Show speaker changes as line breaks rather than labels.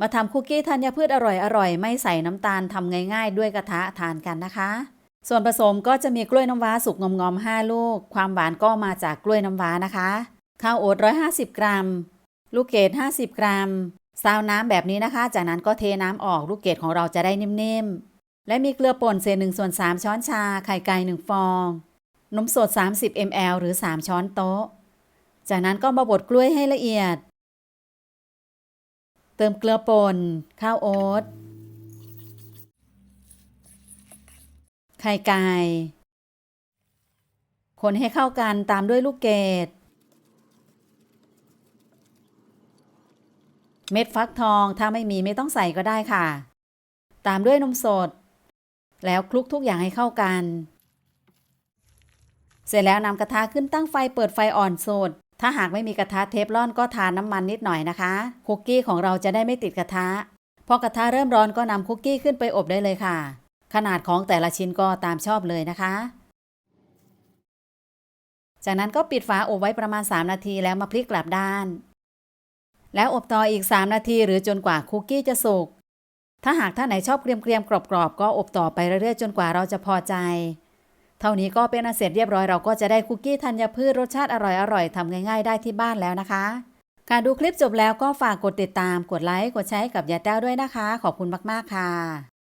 มาทำคุกกี้ธัญพืชอร่อยๆ ไม่ใส่น้ำตาลทำง่ายๆ ด้วยกระทะทานกันนะคะ ส่วนผสมก็จะมีกล้วยน้ำว้าสุกงอมๆ5ลูก ความหวานก็มาจากกล้วยน้ำว้านะคะ ข้าวโอ๊ต150 กรัม ลูกเกด50 กรัม ซาวน้ำแบบนี้นะคะ จากนั้นก็เทน้ำออกลูกเกดของเราจะได้นิ่มๆ และมีเกลือป่นเศษ1ส่วน3ช้อนชา ไข่ไก่1ฟอง นมสด 30 ml หรือ 3 ช้อนโต๊ะ จากนั้นก็มาบดกล้วยให้ละเอียด เติมเกลือป่น ข้าวโอ๊ต ไข่ไก่ คนให้เข้ากันตามด้วยลูกเกด เม็ดฟักทองถ้าไม่มีไม่ต้องใส่ก็ได้ค่ะ ตามด้วยนมสด แล้วคลุกทุกอย่างให้เข้ากัน เสร็จแล้วนำกระทะขึ้นตั้งไฟเปิดไฟอ่อนสด ถ้าหากไม่มีกระทะเทฟลอนก็ทานน้ำมันนิดหน่อยนะคะคุกกี้ของเราจะได้ไม่ติดกระทะพอกระทะเริ่มร้อนก็นำคุกกี้ขึ้นไปอบได้เลยค่ะ ขนาดของแต่ละชิ้นก็ตามชอบเลยนะคะ จากนั้นก็ปิดฝาอบไว้ประมาณ 3 นาทีแล้วมาพลิกกลับด้าน แล้วอบต่ออีก 3 นาทีหรือจนกว่าคุกกี้จะสุกถ้าหากท่านไหนชอบเกรียมๆกรอบๆก็อบต่อไปเรื่อยๆจนกว่าเราจะพอใจ เท่านี้ก็เป็นอันเสร็จเรียบร้อยเราก็จะได้คุกกี้ธัญพืชรสชาติอร่อยๆทำง่ายๆได้ที่บ้านแล้วนะคะการดูคลิปจบแล้วก็ฝากกดติดตามกดไลค์กดแชร์กับยาแต้วด้วยนะคะ ขอบคุณมากๆค่ะ